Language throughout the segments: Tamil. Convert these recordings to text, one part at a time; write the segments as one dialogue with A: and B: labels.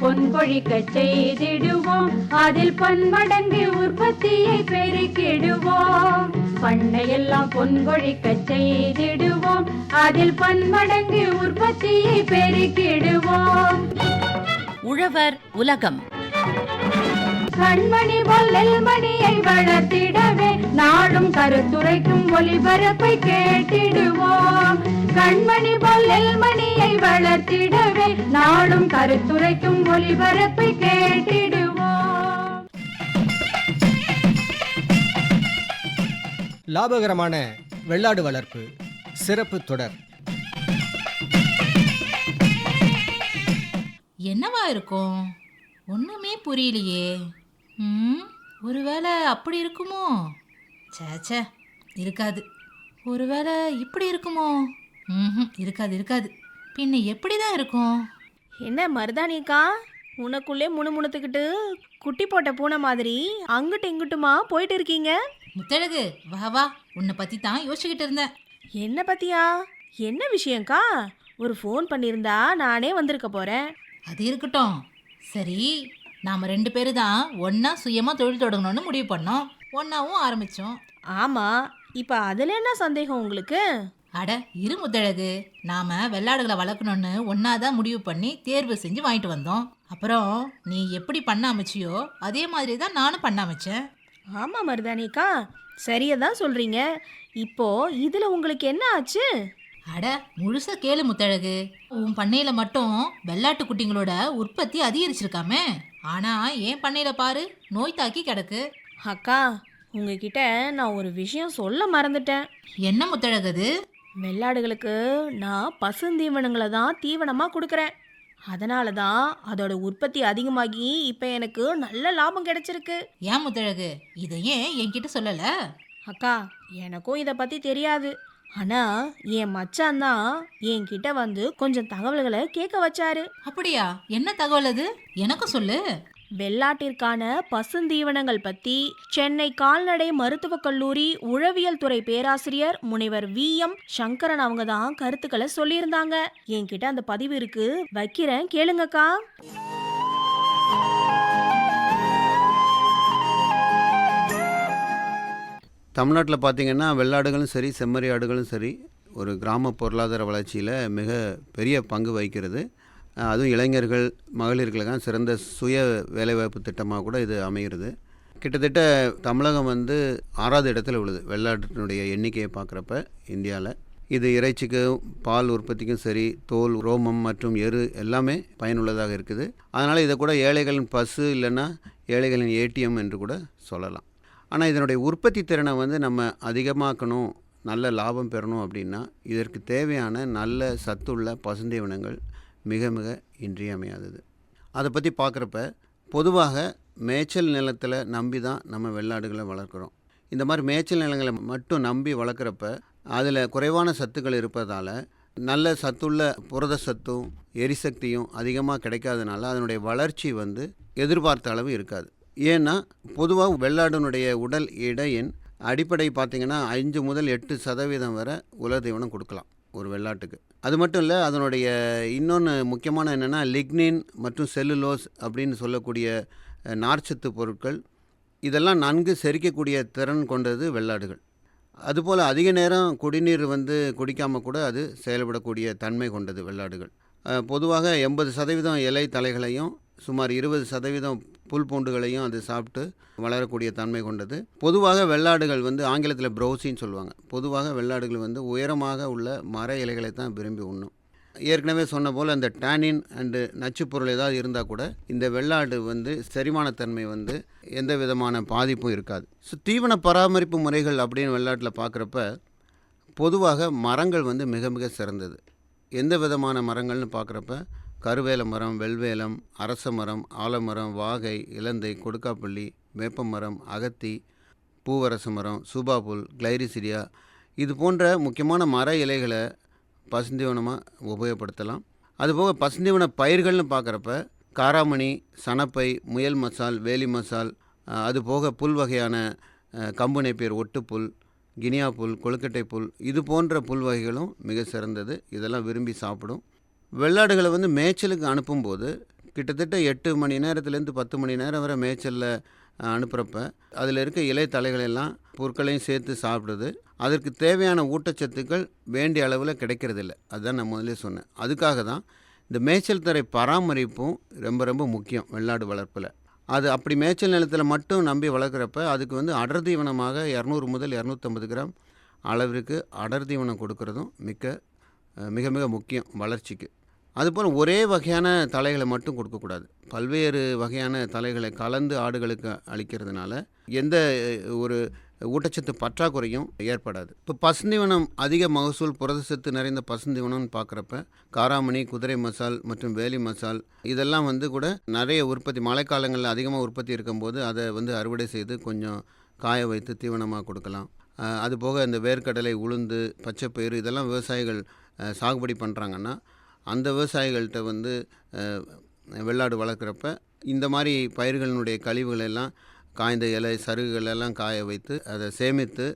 A: பொன்பொழிக்க செய்திடுவோம் அதில் பன்மடங்கு உற்பத்தியை பெருக்கிடுவோம் பண்ணையெல்லாம் பொன்கொழிக்க செய்திடுவோம் அதில் பன்மடங்கு உற்பத்தியை பெருக்கிடுவோம்
B: உழவர் உலகம்
A: கண்மணி போல் நெல்மணியை வளர்த்திடவே நாடும் கருத்துரைக்கும் ஒளிபரப்பை கேட்டிடுவோம் கண்மணி போல் நெல்மணியை வளர்த்திடவே நாளும் கருத்துரைக்கும் ஒளிபரப்பை கேட்டிடுவோம்
C: லாபகரமான வெள்ளாடு வளர்ப்பு சிறப்பு தொடர்
D: என்னவா இருக்கும் ஒண்ணுமே புரியலையே ஒருவேளை அப்படி இருக்குமோ சேச்சே இருக்காது ஒருவேளை இப்படி இருக்குமோ ம் இருக்காது இருக்காது பின்ன எப்படி தான் இருக்கும்
E: என்ன மருதானிக்கா உனக்குள்ளே முணு முணுத்துக்கிட்டு குட்டி போட்ட பூனை மாதிரி அங்கிட்டு இங்கிட்டுமா போயிட்டு இருக்கீங்க
D: முத்தழகு வா வா உன்னை பற்றி தான் யோசிச்சுக்கிட்டு இருந்தேன்
E: என்ன பற்றியா என்ன விஷயம்க்கா ஒரு ஃபோன் பண்ணியிருந்தா நானே வந்திருக்க போகிறேன்
D: அது இருக்கட்டும் சரி நாம் ரெண்டு பேரும் தான் ஒன்றா சுயமாக தொழில் தொடங்கணும்னு முடிவு பண்ணோம் ஒன்றாவும் ஆரம்பித்தோம்
E: ஆமாம் இப்போ அதில் என்ன சந்தேகம் உங்களுக்கு
D: அட இரு முத்தழகு நாம வெள்ளாடுகளை வளர்க்கணும்னு ஒன்னாதான் முடிவு பண்ணி தேர்வு செஞ்சு வாங்கிட்டு வந்தோம் அப்புறம் நீ எப்படி பண்ண அமைச்சியோ அதே மாதிரி தான் நானும் பண்ண அமைச்சேன்
E: ஆமாம் மருதானிக்கா சரியை தான் சொல்கிறீங்க இப்போ இதில் உங்களுக்கு என்ன ஆச்சு
D: அட முழுசாக கேளு முத்தழகு உன் பண்ணையில் மட்டும் வெள்ளாட்டு குட்டிங்களோட உற்பத்தி அதிகரிச்சிருக்காமே ஆனால் ஏன் பண்ணையில் பாரு நோய் தாக்கி கிடக்கு
E: அக்கா உங்ககிட்ட நான் ஒரு விஷயம் சொல்ல மறந்துட்டேன்
D: என்ன முத்தழகு அது
E: வெள்ளாடுகளுக்கு நான் பசுந்தீவனங்களை தான் தீவனமாக கொடுக்குறேன் அதனால தான் அதோட உற்பத்தி அதிகமாகி இப்போ எனக்கு நல்ல லாபம் கிடைச்சிருக்கு
D: ஏன் முத்தழகு இதை ஏன் என்கிட்ட சொல்லலை
E: அக்கா எனக்கும் இதை பற்றி தெரியாது ஆனால் என் மச்சான் தான் என்கிட்ட வந்து கொஞ்சம் தகவல்களை கேட்க வச்சாரு
D: அப்படியா என்ன தகவல் அது எனக்கும் சொல்லு
E: வெள்ளாட்டிற்கான பசுந்தீவனங்கள் பற்றி சென்னை கால்நடை மருத்துவக் கல்லூரி உழவியல் துறை பேராசிரியர் முனைவர் வி எம் சங்கரன் அவங்க தான் கருத்துக்களை சொல்லியிருந்தாங்க என்கிட்ட அந்த பதிவு இருக்கு வைக்கிறேன் கேளுங்கக்கா
C: தமிழ்நாட்டில் பார்த்திங்கன்னா வெள்ளாடுகளும் சரி செம்மறி ஆடுகளும் சரி ஒரு கிராம பொருளாதார வளர்ச்சியில் மிக பெரிய பங்கு வகிக்கிறது அதுவும் இளைஞர்கள் மகளிர்களுக்கான சிறந்த சுய வேலைவாய்ப்பு திட்டமாக கூட இது அமைகிறது கிட்டத்தட்ட தமிழகம் வந்து ஆறாவது இடத்துல உள்ளது வெள்ளாட்டினுடைய எண்ணிக்கையை பார்க்குறப்ப இந்தியாவில் இது இறைச்சிக்கும் பால் உற்பத்திக்கும் சரி தோல் ரோமம் மற்றும் எரு எல்லாமே பயனுள்ளதாக இருக்குது அதனால் இதை கூட ஏழைகளின் பசு இல்லைன்னா ஏழைகளின் ஏடிஎம் என்று கூட சொல்லலாம் ஆனால் இதனுடைய உற்பத்தி திறனை வந்து நம்ம அதிகமாக்கணும் நல்ல லாபம் பெறணும் அப்படின்னா இதற்கு தேவையான நல்ல சத்துள்ள பசுந்தீவனங்கள் மிக மிக இன்றியமையாதது அதை பற்றி பார்க்குறப்ப பொதுவாக மேய்ச்சல் நிலத்தில் நம்பி தான் நம்ம வெள்ளாடுகளை வளர்க்குறோம் இந்த மாதிரி மேய்ச்சல் நிலங்களை மட்டும் நம்பி வளர்க்குறப்ப அதில் குறைவான சத்துக்கள் இருப்பதால் நல்ல சத்துள்ள புரத சத்தும் எரிசக்தியும் அதிகமாக கிடைக்காதனால அதனுடைய வளர்ச்சி வந்து எதிர்பார்த்த அளவு இருக்காது ஏன்னா பொதுவாக வெள்ளாடுனுடைய உடல் இடையின் அடிப்படை பார்த்திங்கன்னா அஞ்சு முதல் எட்டு சதவீதம் வரை உலர் தீவனம் கொடுக்கலாம் ஒரு வெள்ளாட்டுக்கு அது மட்டும் இல்லை அதனுடைய இன்னொன்று முக்கியமான என்னென்னா லிக்னின் மற்றும் செல்லுலோஸ் அப்படின்னு சொல்லக்கூடிய நார்ச்சத்து பொருட்கள் இதெல்லாம் நன்கு செரிக்கக்கூடிய திறன் கொண்டது வெள்ளாடுகள் அதுபோல் அதிக நேரம் குடிநீர் வந்து குடிக்காமல் கூட அது செயல்படக்கூடிய தன்மை கொண்டது வெள்ளாடுகள் பொதுவாக எண்பது சதவீதம் இலை தலைகளையும் சுமார் இருபது சதவீதம் புல் பூண்டுகளையும் அது சாப்பிட்டு வளரக்கூடிய தன்மை கொண்டது பொதுவாக வெள்ளாடுகள் வந்து ஆங்கிலத்தில் ப்ரௌசின்னு சொல்லுவாங்க பொதுவாக வெள்ளாடுகள் வந்து உயரமாக உள்ள மர இலைகளை தான் விரும்பி உண்ணும் ஏற்கனவே சொன்ன போல் அந்த டேனின் அண்டு பொருள் ஏதாவது இருந்தால் கூட இந்த வெள்ளாடு வந்து செரிமானத்தன்மை வந்து எந்த விதமான பாதிப்பும் இருக்காது ஸோ தீவன பராமரிப்பு முறைகள் அப்படின்னு வெள்ளாட்டில் பார்க்குறப்ப பொதுவாக மரங்கள் வந்து மிக மிக சிறந்தது எந்த விதமான மரங்கள்னு பார்க்குறப்ப கருவேல மரம் வெள்வேலம் அரச மரம் ஆலமரம் வாகை இலந்தை கொடுக்காப்பள்ளி வேப்பமரம் அகத்தி பூவரச மரம் சூபாபுல் கிளைரிசிரியா இது போன்ற முக்கியமான மர இலைகளை பசுந்தீவனமாக உபயோகப்படுத்தலாம் அதுபோக பசுந்தீவன பயிர்கள்னு பார்க்குறப்ப காராமணி சனப்பை முயல் மசால் வேலி மசால் அதுபோக புல் வகையான கம்புனை பேர் ஒட்டுப்புல் கினியா புல் கொழுக்கட்டை புல் இது போன்ற புல் வகைகளும் மிக சிறந்தது இதெல்லாம் விரும்பி சாப்பிடும் வெள்ளாடுகளை வந்து மேய்ச்சலுக்கு அனுப்பும்போது கிட்டத்தட்ட எட்டு மணி நேரத்துலேருந்து பத்து மணி நேரம் வரை மேய்ச்சலில் அனுப்புகிறப்ப அதில் இருக்க இலை தலைகளெல்லாம் பொருட்களையும் சேர்த்து சாப்பிடுது அதற்கு தேவையான ஊட்டச்சத்துக்கள் வேண்டிய அளவில் கிடைக்கிறதில்ல அதுதான் நான் முதலே சொன்னேன் அதுக்காக தான் இந்த மேய்ச்சல் தரை பராமரிப்பும் ரொம்ப ரொம்ப முக்கியம் வெள்ளாடு வளர்ப்பில் அது அப்படி மேய்ச்சல் நிலத்தில் மட்டும் நம்பி வளர்க்குறப்ப அதுக்கு வந்து அடர் தீவனமாக இரநூறு முதல் இரநூத்தம்பது கிராம் அளவிற்கு அடர் தீவனம் கொடுக்கறதும் மிக்க மிக மிக முக்கியம் வளர்ச்சிக்கு அதுபோல் ஒரே வகையான தலைகளை மட்டும் கொடுக்கக்கூடாது பல்வேறு வகையான தலைகளை கலந்து ஆடுகளுக்கு அளிக்கிறதுனால எந்த ஒரு ஊட்டச்சத்து பற்றாக்குறையும் ஏற்படாது இப்போ பசுந்திவனம் அதிக மகசூல் புரதச்சத்து நிறைந்த பசுந்திவனம்னு பார்க்குறப்ப காராமணி குதிரை மசால் மற்றும் வேலி மசால் இதெல்லாம் வந்து கூட நிறைய உற்பத்தி மழைக்காலங்களில் அதிகமாக உற்பத்தி இருக்கும்போது அதை வந்து அறுவடை செய்து கொஞ்சம் காய வைத்து தீவனமாக கொடுக்கலாம் அதுபோக இந்த வேர்க்கடலை உளுந்து பச்சைப்பயிறு இதெல்லாம் விவசாயிகள் சாகுபடி பண்ணுறாங்கன்னா அந்த விவசாயிகள்கிட்ட வந்து வெள்ளாடு வளர்க்குறப்ப இந்த மாதிரி பயிர்களினுடைய கழிவுகள் எல்லாம் காய்ந்த இலை சருகுகள் எல்லாம் காய வைத்து அதை சேமித்து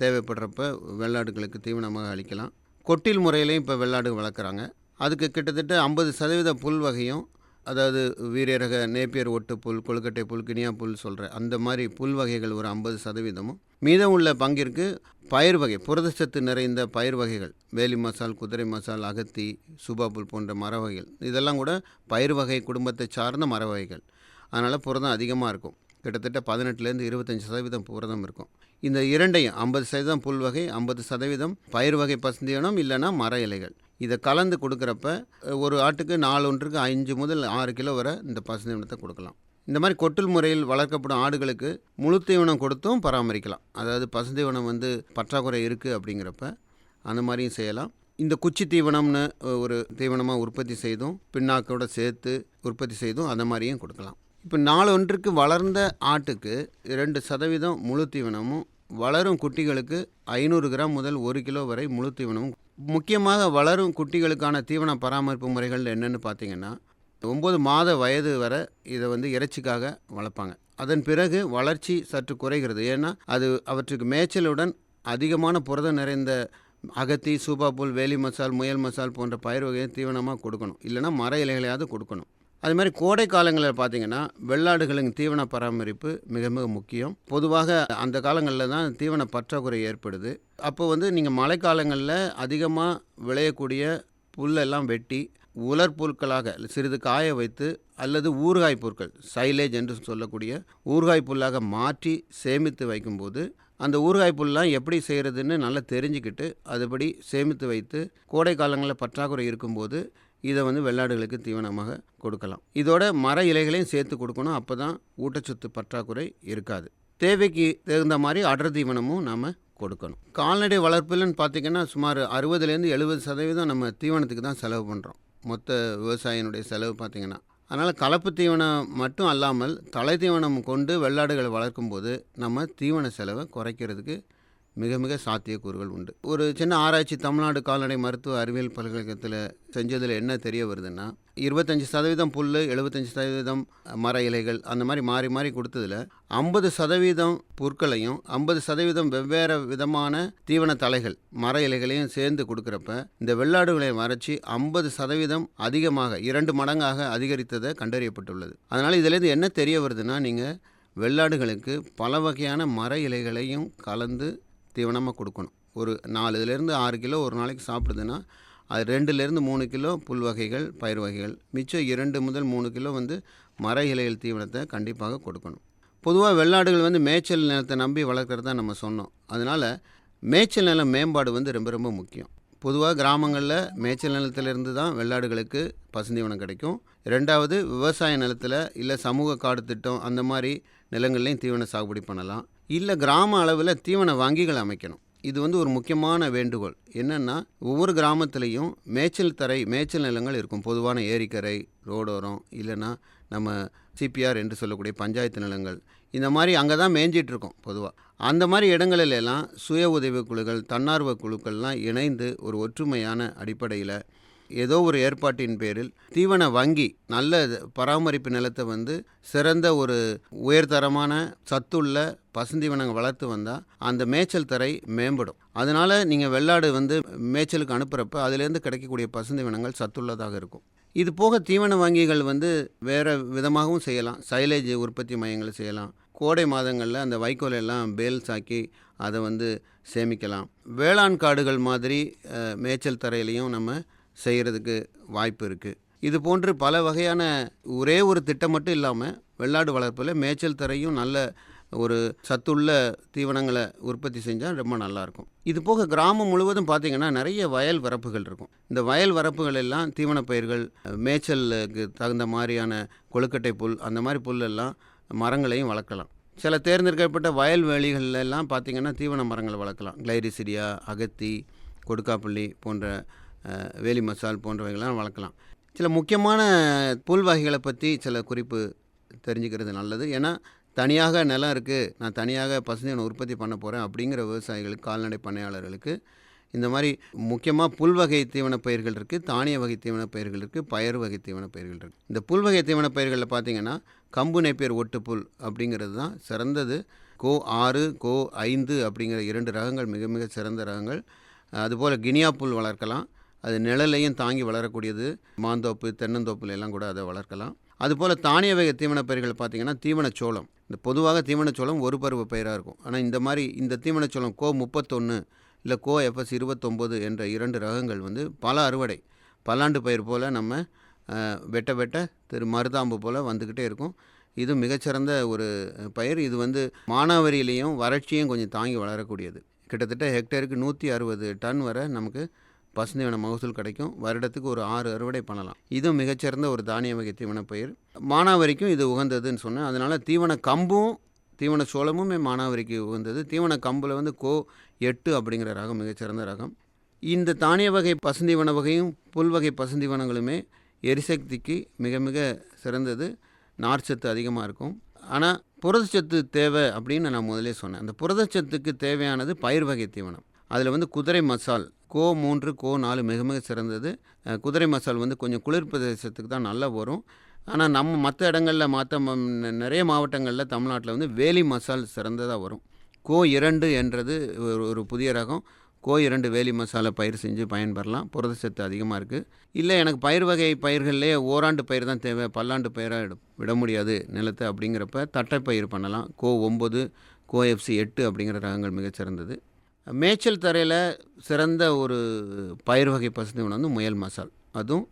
C: தேவைப்படுறப்ப வெள்ளாடுகளுக்கு தீவனமாக அளிக்கலாம் கொட்டில் முறையிலையும் இப்போ வெள்ளாடு வளர்க்குறாங்க அதுக்கு கிட்டத்தட்ட ஐம்பது சதவீத புல் வகையும் அதாவது வீரரக நேப்பியர் ஒட்டு புல் கொழுக்கட்டை புல் கினியா புல் சொல்கிற அந்த மாதிரி புல் வகைகள் ஒரு ஐம்பது சதவீதமும் மீதம் உள்ள பங்கிற்கு பயிர் வகை புரதச்சத்து நிறைந்த பயிர் வகைகள் வேலி மசால் குதிரை மசால் அகத்தி சுபா புல் போன்ற மர வகைகள் இதெல்லாம் கூட பயிர் வகை குடும்பத்தை சார்ந்த மர வகைகள் அதனால் புரதம் அதிகமாக இருக்கும் கிட்டத்தட்ட பதினெட்டுலேருந்து இருபத்தஞ்சி சதவீதம் புரதம் இருக்கும் இந்த இரண்டையும் ஐம்பது சதவீதம் புல் வகை ஐம்பது சதவீதம் பயிர் வகை பசந்தியனம் இல்லைனா மர இலைகள் இதை கலந்து கொடுக்குறப்ப ஒரு ஆட்டுக்கு நாலு ஒன்றுக்கு அஞ்சு முதல் ஆறு கிலோ வரை இந்த தீவனத்தை கொடுக்கலாம் இந்த மாதிரி கொட்டில் முறையில் வளர்க்கப்படும் ஆடுகளுக்கு முழு தீவனம் கொடுத்தும் பராமரிக்கலாம் அதாவது பசுந்தீவனம் வந்து பற்றாக்குறை இருக்குது அப்படிங்கிறப்ப அந்த மாதிரியும் செய்யலாம் இந்த குச்சி தீவனம்னு ஒரு தீவனமாக உற்பத்தி செய்தும் பின்னாக்கோட சேர்த்து உற்பத்தி செய்தும் அந்த மாதிரியும் கொடுக்கலாம் இப்போ நாலு ஒன்றுக்கு வளர்ந்த ஆட்டுக்கு ரெண்டு சதவீதம் முழு தீவனமும் வளரும் குட்டிகளுக்கு ஐநூறு கிராம் முதல் ஒரு கிலோ வரை முழு தீவனமும் முக்கியமாக வளரும் குட்டிகளுக்கான தீவன பராமரிப்பு முறைகள் என்னென்னு பார்த்தீங்கன்னா ஒம்பது மாத வயது வரை இதை வந்து இறைச்சிக்காக வளர்ப்பாங்க அதன் பிறகு வளர்ச்சி சற்று குறைகிறது ஏன்னா அது அவற்றுக்கு மேய்ச்சலுடன் அதிகமான புரதம் நிறைந்த அகத்தி சூப்பாப்புல் வேலி மசால் முயல் மசால் போன்ற பயிர் வகையை தீவனமாக கொடுக்கணும் இல்லைனா மர இலைகளையாவது கொடுக்கணும் அது மாதிரி கோடை காலங்களில் பார்த்தீங்கன்னா வெள்ளாடுகளின் தீவன பராமரிப்பு மிக மிக முக்கியம் பொதுவாக அந்த காலங்களில் தான் தீவன பற்றாக்குறை ஏற்படுது அப்போ வந்து நீங்கள் மழைக்காலங்களில் அதிகமாக விளையக்கூடிய புல்லெல்லாம் வெட்டி உலர் பொருட்களாக சிறிது காய வைத்து அல்லது ஊறுகாய் பொருட்கள் சைலேஜ் என்று சொல்லக்கூடிய ஊறுகாய் புல்லாக மாற்றி சேமித்து வைக்கும்போது அந்த ஊறுகாய் புல்லாம் எப்படி செய்கிறதுன்னு நல்லா தெரிஞ்சுக்கிட்டு அதுபடி சேமித்து வைத்து கோடை காலங்களில் பற்றாக்குறை இருக்கும்போது இதை வந்து வெள்ளாடுகளுக்கு தீவனமாக கொடுக்கலாம் இதோட மர இலைகளையும் சேர்த்து கொடுக்கணும் அப்போ தான் ஊட்டச்சத்து பற்றாக்குறை இருக்காது தேவைக்கு தகுந்த மாதிரி அடர் தீவனமும் நாம் கொடுக்கணும் கால்நடை வளர்ப்புலன்னு பார்த்திங்கன்னா சுமார் அறுபதுலேருந்து எழுபது சதவீதம் நம்ம தீவனத்துக்கு தான் செலவு பண்ணுறோம் மொத்த விவசாயினுடைய செலவு பார்த்திங்கன்னா அதனால் கலப்பு தீவனம் மட்டும் அல்லாமல் தலை தீவனம் கொண்டு வெள்ளாடுகளை வளர்க்கும்போது நம்ம தீவன செலவை குறைக்கிறதுக்கு மிக மிக சாத்தியக்கூறுகள் உண்டு ஒரு சின்ன ஆராய்ச்சி தமிழ்நாடு கால்நடை மருத்துவ அறிவியல் பல்கலைக்கழகத்தில் செஞ்சதில் என்ன தெரிய வருதுன்னா இருபத்தஞ்சி சதவீதம் புல் எழுபத்தஞ்சி சதவீதம் மர இலைகள் அந்த மாதிரி மாறி மாறி கொடுத்ததில் ஐம்பது சதவீதம் பொருட்களையும் ஐம்பது சதவீதம் வெவ்வேறு விதமான தீவன தலைகள் மர இலைகளையும் சேர்ந்து கொடுக்குறப்ப இந்த வெள்ளாடுகளை வறட்சி ஐம்பது சதவீதம் அதிகமாக இரண்டு மடங்காக அதிகரித்ததை கண்டறியப்பட்டுள்ளது அதனால் இதிலேருந்து என்ன தெரிய வருதுன்னா நீங்கள் வெள்ளாடுகளுக்கு பல வகையான மர இலைகளையும் கலந்து தீவனமாக கொடுக்கணும் ஒரு நாலுலேருந்து ஆறு கிலோ ஒரு நாளைக்கு சாப்பிடுதுன்னா அது ரெண்டுலேருந்து மூணு கிலோ புல் வகைகள் பயிர் வகைகள் மிச்சம் இரண்டு முதல் மூணு கிலோ வந்து மர இலைகள் தீவனத்தை கண்டிப்பாக கொடுக்கணும் பொதுவாக வெள்ளாடுகள் வந்து மேய்ச்சல் நிலத்தை நம்பி வளர்க்குறதா நம்ம சொன்னோம் அதனால் மேய்ச்சல் நிலம் மேம்பாடு வந்து ரொம்ப ரொம்ப முக்கியம் பொதுவாக கிராமங்களில் மேய்ச்சல் நிலத்திலிருந்து தான் வெள்ளாடுகளுக்கு பசுந்தீவனம் கிடைக்கும் ரெண்டாவது விவசாய நிலத்தில் இல்லை சமூக காடு திட்டம் அந்த மாதிரி நிலங்கள்லேயும் தீவன சாகுபடி பண்ணலாம் இல்லை கிராம அளவில் தீவன வங்கிகள் அமைக்கணும் இது வந்து ஒரு முக்கியமான வேண்டுகோள் என்னென்னா ஒவ்வொரு கிராமத்துலேயும் மேய்ச்சல் தரை மேய்ச்சல் நிலங்கள் இருக்கும் பொதுவான ஏரிக்கரை ரோடோரம் இல்லைன்னா நம்ம சிபிஆர் என்று சொல்லக்கூடிய பஞ்சாயத்து நிலங்கள் இந்த மாதிரி அங்கே தான் மேய்ஞ்சிகிட்ருக்கோம் பொதுவாக அந்த மாதிரி இடங்களிலெல்லாம் சுய உதவி குழுக்கள் தன்னார்வ குழுக்கள்லாம் இணைந்து ஒரு ஒற்றுமையான அடிப்படையில் ஏதோ ஒரு ஏற்பாட்டின் பேரில் தீவன வங்கி நல்ல பராமரிப்பு நிலத்தை வந்து சிறந்த ஒரு உயர்தரமான சத்துள்ள பசுந்தீவனங்கள் வளர்த்து வந்தால் அந்த மேய்ச்சல் தரை மேம்படும் அதனால் நீங்கள் வெள்ளாடு வந்து மேய்ச்சலுக்கு அனுப்புகிறப்ப அதுலேருந்து கிடைக்கக்கூடிய பசுந்தீவனங்கள் சத்துள்ளதாக இருக்கும் இது போக தீவன வங்கிகள் வந்து வேறு விதமாகவும் செய்யலாம் சைலேஜ் உற்பத்தி மையங்கள் செய்யலாம் கோடை மாதங்களில் அந்த வைக்கோல் எல்லாம் பேல் சாக்கி அதை வந்து சேமிக்கலாம் வேளாண் காடுகள் மாதிரி மேய்ச்சல் தரையிலையும் நம்ம செய்கிறதுக்கு வாய்ப்பு இருக்குது இது போன்று பல வகையான ஒரே ஒரு திட்டம் மட்டும் இல்லாமல் வெள்ளாடு வளர்ப்பில் மேய்ச்சல் தரையும் நல்ல ஒரு சத்துள்ள தீவனங்களை உற்பத்தி செஞ்சால் ரொம்ப நல்லாயிருக்கும் இது போக கிராமம் முழுவதும் பார்த்திங்கன்னா நிறைய வயல் வரப்புகள் இருக்கும் இந்த வயல் வரப்புகள் எல்லாம் தீவனப் பயிர்கள் மேய்ச்சலுக்கு தகுந்த மாதிரியான கொழுக்கட்டை புல் அந்த மாதிரி புல்லெல்லாம் மரங்களையும் வளர்க்கலாம் சில தேர்ந்தெடுக்கப்பட்ட வேலிகளெல்லாம் பார்த்திங்கன்னா தீவன மரங்களை வளர்க்கலாம் கிளைரிசிரியா அகத்தி கொடுக்காப்பள்ளி போன்ற வேலி மசால் போன்றவைகள்லாம் வளர்க்கலாம் சில முக்கியமான புல் வகைகளை பற்றி சில குறிப்பு தெரிஞ்சுக்கிறது நல்லது ஏன்னா தனியாக நிலம் இருக்குது நான் தனியாக பசுந்தீவனை உற்பத்தி பண்ண போகிறேன் அப்படிங்கிற விவசாயிகளுக்கு கால்நடை பண்ணையாளர்களுக்கு இந்த மாதிரி முக்கியமாக புல் வகை தீவன பயிர்கள் இருக்குது தானிய வகை தீவன பயிர்கள் இருக்குது பயர் வகை தீவன பயிர்கள் இருக்குது இந்த புல் வகை தீவன பயிர்களில் பார்த்திங்கன்னா கம்பு நெப்பேர் ஒட்டுப்புல் அப்படிங்கிறது தான் சிறந்தது கோ ஆறு கோ ஐந்து அப்படிங்கிற இரண்டு ரகங்கள் மிக மிக சிறந்த ரகங்கள் அதுபோல் கினியா புல் வளர்க்கலாம் அது நிழலையும் தாங்கி வளரக்கூடியது மாந்தோப்பு தென்னந்தோப்புல எல்லாம் கூட அதை வளர்க்கலாம் அதுபோல் தானிய வகை தீவன பயிர்கள் பார்த்திங்கன்னா தீவனச்சோளம் இந்த பொதுவாக தீவனச்சோளம் ஒரு பருவ பயிராக இருக்கும் ஆனால் இந்த மாதிரி இந்த தீவனச்சோளம் கோ முப்பத்தொன்று இல்லை கோ எஃப்எஸ் இருபத்தொம்போது என்ற இரண்டு ரகங்கள் வந்து பல அறுவடை பல்லாண்டு பயிர் போல் நம்ம வெட்ட வெட்ட திரு மருதாம்பு போல் வந்துக்கிட்டே இருக்கும் இது மிகச்சிறந்த ஒரு பயிர் இது வந்து மானாவரியிலையும் வறட்சியும் கொஞ்சம் தாங்கி வளரக்கூடியது கிட்டத்தட்ட ஹெக்டேருக்கு நூற்றி அறுபது டன் வரை நமக்கு பசுந்தீவன மகசூல் கிடைக்கும் வருடத்துக்கு ஒரு ஆறு அறுவடை பண்ணலாம் இதுவும் மிகச்சிறந்த ஒரு தானிய வகை தீவன பயிர் மானாவரிக்கும் இது உகந்ததுன்னு சொன்னேன் அதனால் தீவன கம்பும் தீவன சோளமுமே மானாவரிக்கு உகந்தது தீவன கம்பில் வந்து கோ எட்டு அப்படிங்கிற ரகம் மிகச்சிறந்த ரகம் இந்த தானிய வகை பசுந்தீவன வகையும் புல் வகை பசுந்தீவனங்களுமே எரிசக்திக்கு மிக மிக சிறந்தது நார்ச்சத்து அதிகமாக இருக்கும் ஆனால் புரதச்சத்து தேவை அப்படின்னு நான் முதலே சொன்னேன் அந்த புரதச்சத்துக்கு தேவையானது பயிர் வகை தீவனம் அதில் வந்து குதிரை மசால் கோ மூன்று கோ நாலு மிக மிக சிறந்தது குதிரை மசால் வந்து கொஞ்சம் குளிர் பிரதேசத்துக்கு தான் நல்லா வரும் ஆனால் நம்ம மற்ற இடங்களில் மற்ற நிறைய மாவட்டங்களில் தமிழ்நாட்டில் வந்து வேலி மசால் சிறந்ததாக வரும் கோ இரண்டு என்றது ஒரு ஒரு புதிய ரகம் கோ இரண்டு வேலி மசாலா பயிர் செஞ்சு பயன்பெறலாம் சத்து அதிகமாக இருக்குது இல்லை எனக்கு பயிர் வகை பயிர்கள்லேயே ஓராண்டு பயிர் தான் தேவை பல்லாண்டு பயிராக விட முடியாது நிலத்தை அப்படிங்கிறப்ப தட்டை பயிர் பண்ணலாம் கோ ஒம்பது கோ எஃப்சி எட்டு அப்படிங்கிற ரகங்கள் மிகச்சிறந்தது மேய்ச்சல் தரையில் சிறந்த ஒரு பயிர் வகை பசுந்தீவனம் வந்து முயல் மசால் அதுவும்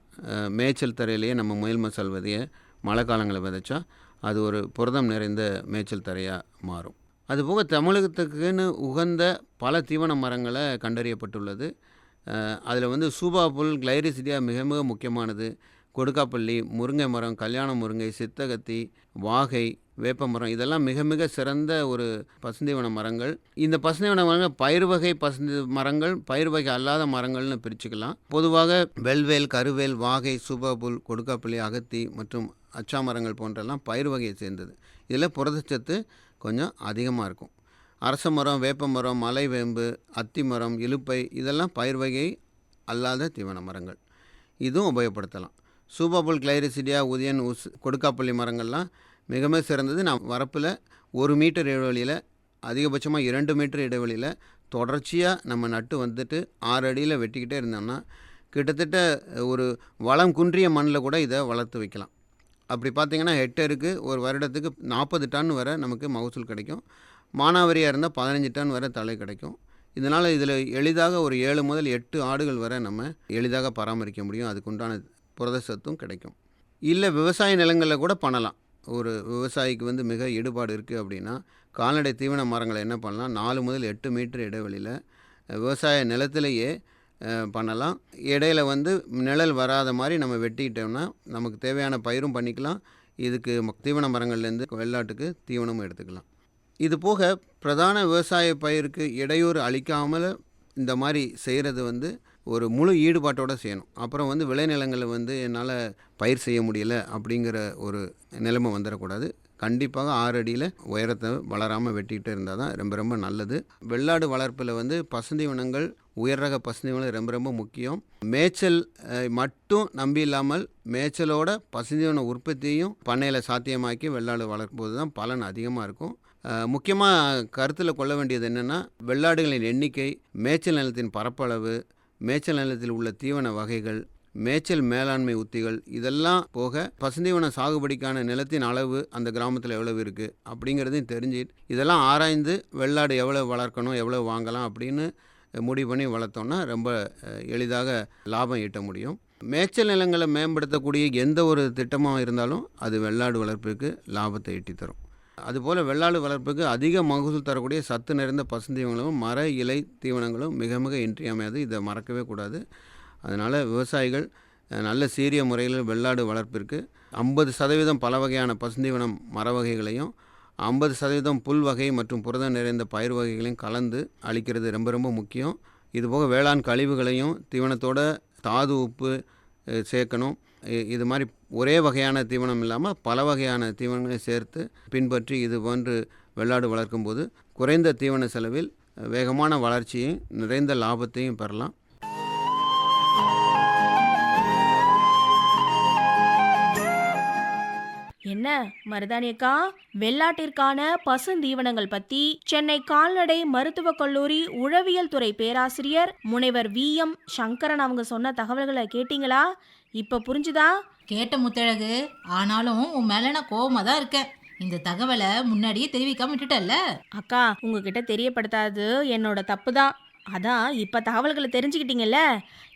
C: மேய்ச்சல் தரையிலேயே நம்ம முயல் மசால் விதையை மழை காலங்களில் விதைச்சா அது ஒரு புரதம் நிறைந்த மேய்ச்சல் தரையாக மாறும் அதுபோக தமிழகத்துக்குன்னு உகந்த பல தீவன மரங்களை கண்டறியப்பட்டுள்ளது அதில் வந்து சூபா புல் கிளைரிசிடியா மிக மிக முக்கியமானது கொடுக்காப்பள்ளி முருங்கை மரம் கல்யாண முருங்கை சித்தகத்தி வாகை வேப்ப மரம் இதெல்லாம் மிக மிக சிறந்த ஒரு பசுந்தீவன மரங்கள் இந்த பசுந்தீவன மரங்கள் பயிர் வகை பசுந்த மரங்கள் பயிர் வகை அல்லாத மரங்கள்னு பிரிச்சுக்கலாம் பொதுவாக வெல்வேல் கருவேல் வாகை சுபபுல் கொடுக்காப்புளி அகத்தி மற்றும் அச்சா மரங்கள் போன்றெல்லாம் பயிர் வகையை சேர்ந்தது இதில் புரதச்சத்து கொஞ்சம் அதிகமாக இருக்கும் அரச மரம் வேப்ப மரம் மலை வேம்பு அத்தி மரம் இலுப்பை இதெல்லாம் பயிர் வகை அல்லாத தீவன மரங்கள் இதுவும் உபயோகப்படுத்தலாம் சூப்பபுல் கிளைரிசிடியா உதயன் உஸ் கொடுக்காப்பள்ளி மரங்கள்லாம் மிக மிக சிறந்தது நான் வரப்பில் ஒரு மீட்டர் இடைவெளியில் அதிகபட்சமாக இரண்டு மீட்டர் இடைவெளியில் தொடர்ச்சியாக நம்ம நட்டு வந்துட்டு ஆறு அடியில் வெட்டிக்கிட்டே இருந்தோம்னா கிட்டத்தட்ட ஒரு வளம் குன்றிய மண்ணில் கூட இதை வளர்த்து வைக்கலாம் அப்படி பார்த்திங்கன்னா ஹெக்டருக்கு ஒரு வருடத்துக்கு நாற்பது டன் வரை நமக்கு மகசூல் கிடைக்கும் மானாவரியாக இருந்தால் பதினஞ்சு டன் வரை தலை கிடைக்கும் இதனால் இதில் எளிதாக ஒரு ஏழு முதல் எட்டு ஆடுகள் வரை நம்ம எளிதாக பராமரிக்க முடியும் அதுக்குண்டான புரத சத்தும் கிடைக்கும் இல்லை விவசாய நிலங்களில் கூட பண்ணலாம் ஒரு விவசாயிக்கு வந்து மிக ஈடுபாடு இருக்குது அப்படின்னா கால்நடை தீவன மரங்களை என்ன பண்ணலாம் நாலு முதல் எட்டு மீட்டர் இடைவெளியில் விவசாய நிலத்திலேயே பண்ணலாம் இடையில வந்து நிழல் வராத மாதிரி நம்ம வெட்டிக்கிட்டோம்னா நமக்கு தேவையான பயிரும் பண்ணிக்கலாம் இதுக்கு தீவன மரங்கள்லேருந்து வெள்ளாட்டுக்கு தீவனமும் எடுத்துக்கலாம் இது போக பிரதான விவசாய பயிருக்கு இடையூறு அளிக்காமல் இந்த மாதிரி செய்கிறது வந்து ஒரு முழு ஈடுபாட்டோடு செய்யணும் அப்புறம் வந்து விளைநிலங்களை வந்து என்னால் பயிர் செய்ய முடியல அப்படிங்கிற ஒரு நிலைமை வந்துடக்கூடாது கண்டிப்பாக ஆறு அடியில் உயரத்தை வளராமல் வெட்டிக்கிட்டு இருந்தால் தான் ரொம்ப ரொம்ப நல்லது வெள்ளாடு வளர்ப்பில் வந்து உயர் உயர்ரக பசுந்தீவனம் ரொம்ப ரொம்ப முக்கியம் மேய்ச்சல் மட்டும் நம்பி இல்லாமல் மேய்ச்சலோட பசுந்திவன உற்பத்தியும் பண்ணையில் சாத்தியமாக்கி வெள்ளாடு வளர்க்கும்போது தான் பலன் அதிகமாக இருக்கும் முக்கியமாக கருத்தில் கொள்ள வேண்டியது என்னென்னா வெள்ளாடுகளின் எண்ணிக்கை மேய்ச்சல் நிலத்தின் பரப்பளவு மேய்ச்சல் நிலத்தில் உள்ள தீவன வகைகள் மேய்ச்சல் மேலாண்மை உத்திகள் இதெல்லாம் போக பசுந்தீவன சாகுபடிக்கான நிலத்தின் அளவு அந்த கிராமத்தில் எவ்வளவு இருக்குது அப்படிங்கிறதையும் தெரிஞ்சு இதெல்லாம் ஆராய்ந்து வெள்ளாடு எவ்வளோ வளர்க்கணும் எவ்வளோ வாங்கலாம் அப்படின்னு முடிவு பண்ணி வளர்த்தோன்னா ரொம்ப எளிதாக லாபம் ஈட்ட முடியும் மேய்ச்சல் நிலங்களை மேம்படுத்தக்கூடிய எந்த ஒரு திட்டமாக இருந்தாலும் அது வெள்ளாடு வளர்ப்புக்கு லாபத்தை ஈட்டித்தரும் அதுபோல் வெள்ளாடு வளர்ப்புக்கு அதிக மகசூல் தரக்கூடிய சத்து நிறைந்த பசுந்தீவனங்களும் மர இலை தீவனங்களும் மிக மிக இன்றியமையாது இதை மறக்கவே கூடாது அதனால் விவசாயிகள் நல்ல சீரிய முறையில் வெள்ளாடு வளர்ப்பிற்கு ஐம்பது சதவீதம் பல வகையான பசுந்தீவனம் மர வகைகளையும் ஐம்பது சதவீதம் புல் வகை மற்றும் புரதம் நிறைந்த பயிர் வகைகளையும் கலந்து அளிக்கிறது ரொம்ப ரொம்ப முக்கியம் இதுபோக வேளாண் கழிவுகளையும் தீவனத்தோட தாது உப்பு சேர்க்கணும் இது மாதிரி ஒரே வகையான தீவனம் இல்லாமல் பல வகையான தீவனங்களை சேர்த்து பின்பற்றி இது போன்று வெள்ளாடு வளர்க்கும்போது குறைந்த தீவன செலவில் வேகமான வளர்ச்சியும் நிறைந்த லாபத்தையும் பெறலாம்
E: என்ன மருதானியக்கா வெள்ளாட்டிற்கான பசுந்தீவனங்கள் பத்தி சென்னை கால்நடை மருத்துவக் கல்லூரி உழவியல் துறை பேராசிரியர் முனைவர் வி எம் சங்கரன் அவங்க சொன்ன தகவல்களை கேட்டீங்களா இப்போ புரிஞ்சுதா
D: கேட்ட முத்தழகு ஆனாலும் உன் மேல நான் கோவமா தான் இருக்கேன் இந்த தகவலை முன்னாடியே தெரிவிக்காம விட்டுட்டல்ல
E: அக்கா உங்ககிட்ட தெரியப்படுத்தாது என்னோட தப்பு தான் அதான் இப்போ தகவல்களை தெரிஞ்சுக்கிட்டீங்கல்ல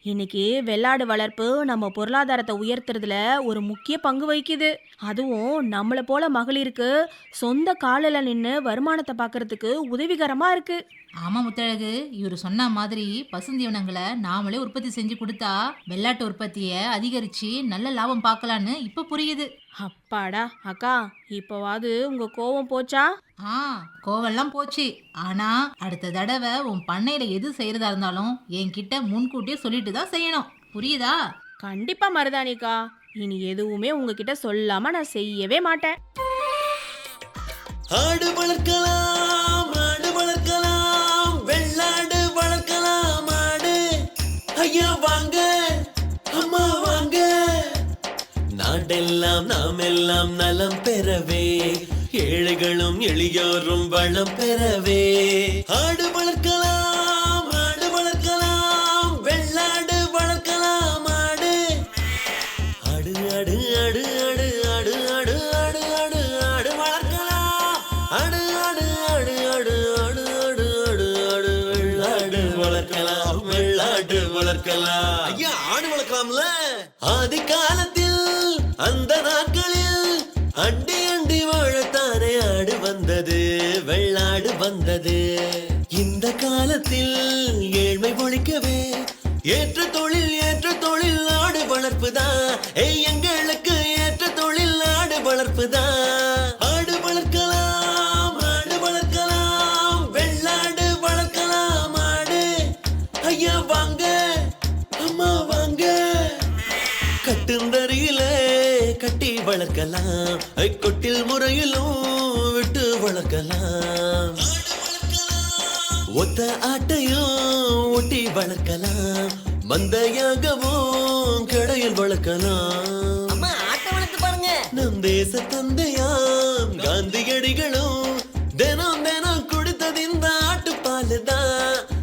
E: இன்னைக்கு வெள்ளாடு வளர்ப்பு நம்ம பொருளாதாரத்தை உயர்த்துறதுல ஒரு முக்கிய பங்கு வகிக்குது அதுவும் நம்மளை போல மகளிருக்கு சொந்த காலில் நின்று வருமானத்தை பார்க்கறதுக்கு உதவிகரமாக இருக்கு
D: ஆமா முத்தழகு இவர் சொன்ன மாதிரி பசுந்தீவனங்களை நாமளே உற்பத்தி செஞ்சு கொடுத்தா வெள்ளாட்டு உற்பத்தியை அதிகரித்து நல்ல லாபம் பார்க்கலான்னு இப்போ புரியுது
E: அப்பாடா அக்கா இப்போவாது உங்க கோவம் போச்சா
D: ஆ கோவெல்லாம் போச்சு ஆனா அடுத்த தடவை உன் பண்ணையில எது செய்யறதா இருந்தாலும் என்கிட்ட முன்கூட்டியே சொல்லிட்டு பண்ணிட்டு தான் செய்யணும் புரியுதா
E: கண்டிப்பா மருதானிக்கா இனி எதுவுமே உங்ககிட்ட சொல்லாம நான் செய்யவே மாட்டேன்
F: நாடெல்லாம் நாம் எல்லாம் நலம் பெறவே ஏழைகளும் எளியோரும் வளம் பெறவே ஆடு வளர்க்கலாம் வளர்க்கலாம்
G: ஐயா ஆடு வளர்க்கலாம்ல
F: ஆதி காலத்தில் அந்த நாட்களில் அண்டி அண்டி வாழத்தானே ஆடு வந்தது வெள்ளாடு வந்தது இந்த காலத்தில் ஏழ்மை ஒழிக்கவே ஏற்ற தொழில் ஏற்ற தொழில் ஆடு வளர்ப்பு தான் எங்கள் வளர்க்கலாம் ஐக்கொட்டில் முறையிலும் விட்டு வளர்க்கலாம் ஒத்த ஆட்டையும் ஒட்டி வளர்க்கலாம் மந்தையாகவும் கடையில் வளர்க்கலாம் நம் தேச தந்தையாம் காந்தியடிகளும் தினம் தினம் கொடுத்தது இந்த ஆட்டுப்பால் தான்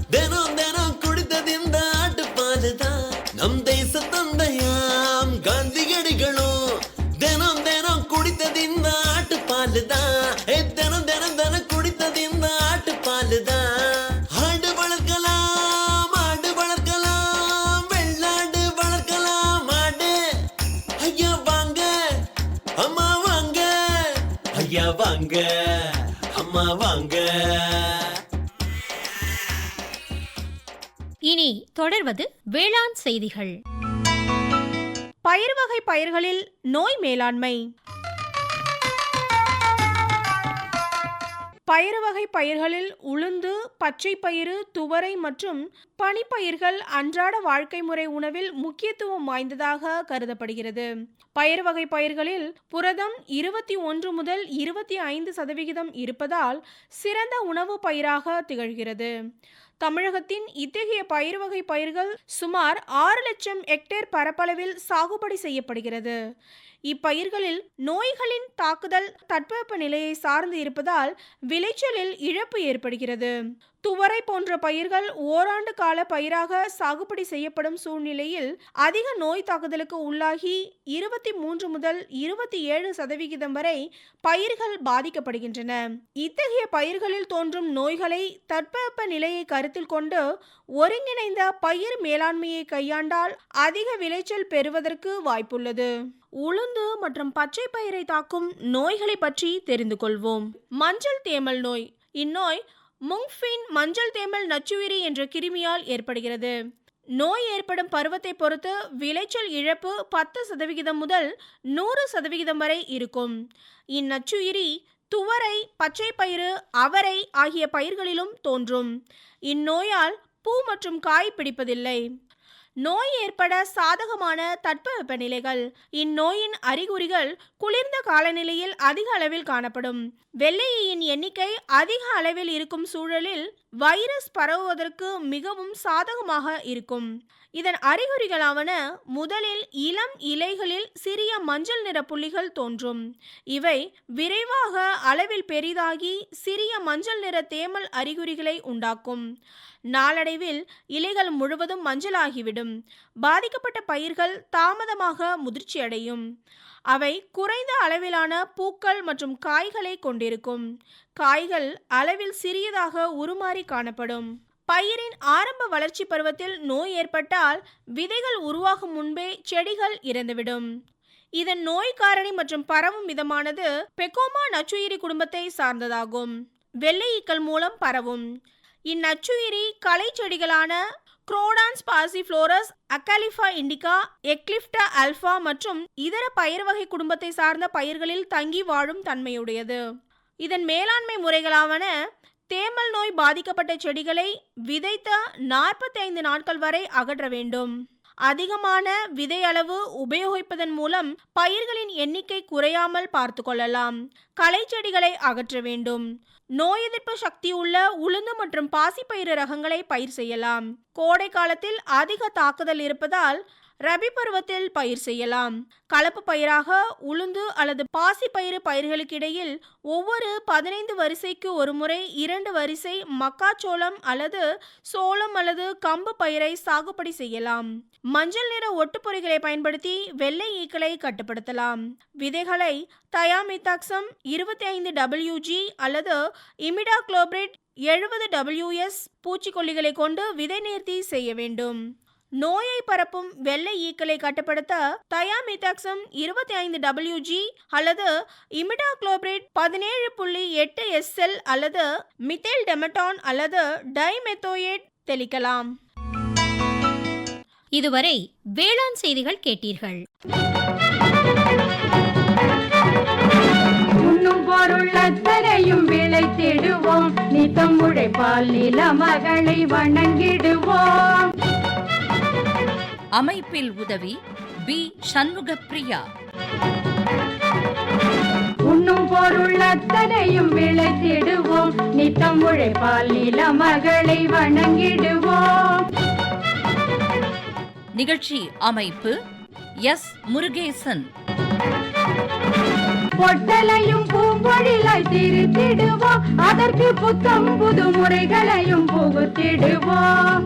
F: வளர்க்கலாம் ஆடு
H: இனி தொடர்வது வேளாண் செய்திகள் பயிர் வகை பயிர்களில் நோய் மேலாண்மை பயிறு வகை பயிர்களில் உளுந்து பச்சை பயிறு துவரை மற்றும் பனிப்பயிர்கள் அன்றாட வாழ்க்கை முறை உணவில் முக்கியத்துவம் வாய்ந்ததாக கருதப்படுகிறது பயிர் வகை பயிர்களில் புரதம் இருபத்தி ஒன்று முதல் இருபத்தி ஐந்து சதவிகிதம் இருப்பதால் சிறந்த உணவு பயிராக திகழ்கிறது தமிழகத்தின் இத்தகைய பயிர் வகை பயிர்கள் சுமார் ஆறு லட்சம் ஹெக்டேர் பரப்பளவில் சாகுபடி செய்யப்படுகிறது இப்பயிர்களில் நோய்களின் தாக்குதல் தட்பவெப்ப நிலையை சார்ந்து இருப்பதால் விளைச்சலில் இழப்பு ஏற்படுகிறது துவரை போன்ற பயிர்கள் ஓராண்டு கால பயிராக சாகுபடி செய்யப்படும் சூழ்நிலையில் அதிக நோய் தாக்குதலுக்கு உள்ளாகி இருபத்தி மூன்று முதல் இருபத்தி ஏழு சதவிகிதம் வரை பயிர்கள் பாதிக்கப்படுகின்றன இத்தகைய பயிர்களில் தோன்றும் நோய்களை தட்பவெப்ப நிலையை கருத்தில் கொண்டு ஒருங்கிணைந்த பயிர் மேலாண்மையை கையாண்டால் அதிக விளைச்சல் பெறுவதற்கு வாய்ப்புள்ளது உளுந்து மற்றும் பச்சை பயிரை தாக்கும் நோய்களை பற்றி தெரிந்து கொள்வோம் மஞ்சள் தேமல் நோய் இந்நோய் முங்ஃபின் மஞ்சள் தேமல் நச்சுயிரி என்ற கிருமியால் ஏற்படுகிறது நோய் ஏற்படும் பருவத்தை பொறுத்து விளைச்சல் இழப்பு பத்து சதவிகிதம் முதல் நூறு சதவிகிதம் வரை இருக்கும் இந்நச்சுயிரி துவரை பச்சை பயிறு அவரை ஆகிய பயிர்களிலும் தோன்றும் இந்நோயால் பூ மற்றும் காய் பிடிப்பதில்லை நோய் ஏற்பட சாதகமான தட்பவெப்ப நிலைகள் இந்நோயின் அறிகுறிகள் குளிர்ந்த காலநிலையில் அதிக அளவில் காணப்படும் வெள்ளையின் எண்ணிக்கை அதிக அளவில் இருக்கும் சூழலில் வைரஸ் பரவுவதற்கு மிகவும் சாதகமாக இருக்கும் இதன் அறிகுறிகளாவன முதலில் இளம் இலைகளில் சிறிய மஞ்சள் நிற புள்ளிகள் தோன்றும் இவை விரைவாக அளவில் பெரிதாகி சிறிய மஞ்சள் நிற தேமல் அறிகுறிகளை உண்டாக்கும் நாளடைவில் இலைகள் முழுவதும் மஞ்சளாகிவிடும் பாதிக்கப்பட்ட பயிர்கள் தாமதமாக முதிர்ச்சியடையும் அவை குறைந்த அளவிலான பூக்கள் மற்றும் காய்களை கொண்டிருக்கும் காய்கள் அளவில் சிறியதாக உருமாறி காணப்படும் பயிரின் ஆரம்ப வளர்ச்சி பருவத்தில் நோய் ஏற்பட்டால் விதைகள் உருவாகும் முன்பே செடிகள் இறந்துவிடும் இதன் நோய் காரணி மற்றும் பரவும் விதமானது பெக்கோமா நச்சுயிரி குடும்பத்தை சார்ந்ததாகும் வெள்ளை ஈக்கள் மூலம் பரவும் இந்நச்சுயிரி கலை செடிகளான crotons passifloras Acalypha indica Eclipta alba மற்றும் இதர பயிர் வகை குடும்பத்தை சார்ந்த பயிர்களில் தங்கி வாழும் தன்மையுடையது இதன் மேலாண்மை முறைகளாவன தேமல் நோய் பாதிக்கப்பட்ட செடிகளை விதைத்த நாற்பத்தைந்து நாட்கள் வரை அகற்ற வேண்டும் அதிகமான விதை அளவு உபயோகிப்பதன் மூலம் பயிர்களின் எண்ணிக்கை குறையாமல் பார்த்து கொள்ளலாம் களை செடிகளை அகற்ற வேண்டும் நோய் எதிர்ப்பு சக்தி உள்ள உளுந்து மற்றும் பாசிப்பயிறு ரகங்களை பயிர் செய்யலாம் கோடை காலத்தில் அதிக தாக்குதல் இருப்பதால் ரபி பருவத்தில் பயிர் செய்யலாம் கலப்பு பயிராக உளுந்து அல்லது பாசி பயிறு பயிர்களுக்கிடையில் ஒவ்வொரு பதினைந்து வரிசைக்கு ஒரு முறை இரண்டு வரிசை மக்காச்சோளம் அல்லது சோளம் அல்லது கம்பு பயிரை சாகுபடி செய்யலாம் மஞ்சள் நிற ஒட்டுப்பொறிகளை பயன்படுத்தி வெள்ளை ஈக்களை கட்டுப்படுத்தலாம் விதைகளை தயாமித்தாக்சம் இருபத்தி ஐந்து டபிள்யூஜி அல்லது இமிடா எழுபது டபிள்யூஎஸ் பூச்சிக்கொல்லிகளை கொண்டு விதை நேர்த்தி செய்ய வேண்டும் நோயை பரப்பும் வெள்ளை ஈக்களை கட்டுப்படுத்த தயாமிதாக்சம் இருபத்தி ஐந்து டபிள்யூஜி அல்லது இமிடாக்ளோபிரேட் பதினேழு புள்ளி எட்டு எஸ்எல் அல்லது மித்தேல் டெமட்டான் அல்லது டைமெத்தோயேட் தெளிக்கலாம் இதுவரை வேளாண் செய்திகள் கேட்டீர்கள்
I: பொருளத்தரையும் விளை தேடுவோம் உழைப்பால் நில மகளை வணங்கிடுவோம்
H: அமைப்பில் உதவி பி சண்முகப்பிரியா
I: உண்ணும் பொருளத்தனையும் விளைத்திடுவோம் நித்தம் உழைப்பால் இள மகளை வணங்கிடுவோம்
H: நிகழ்ச்சி அமைப்பு எஸ் முருகேசன்
I: பொட்டலையும் பூம்பொழிலாய் திருத்திடுவோம் அதற்கு புத்தம் புதுமுறைகளையும் புகுத்திடுவோம்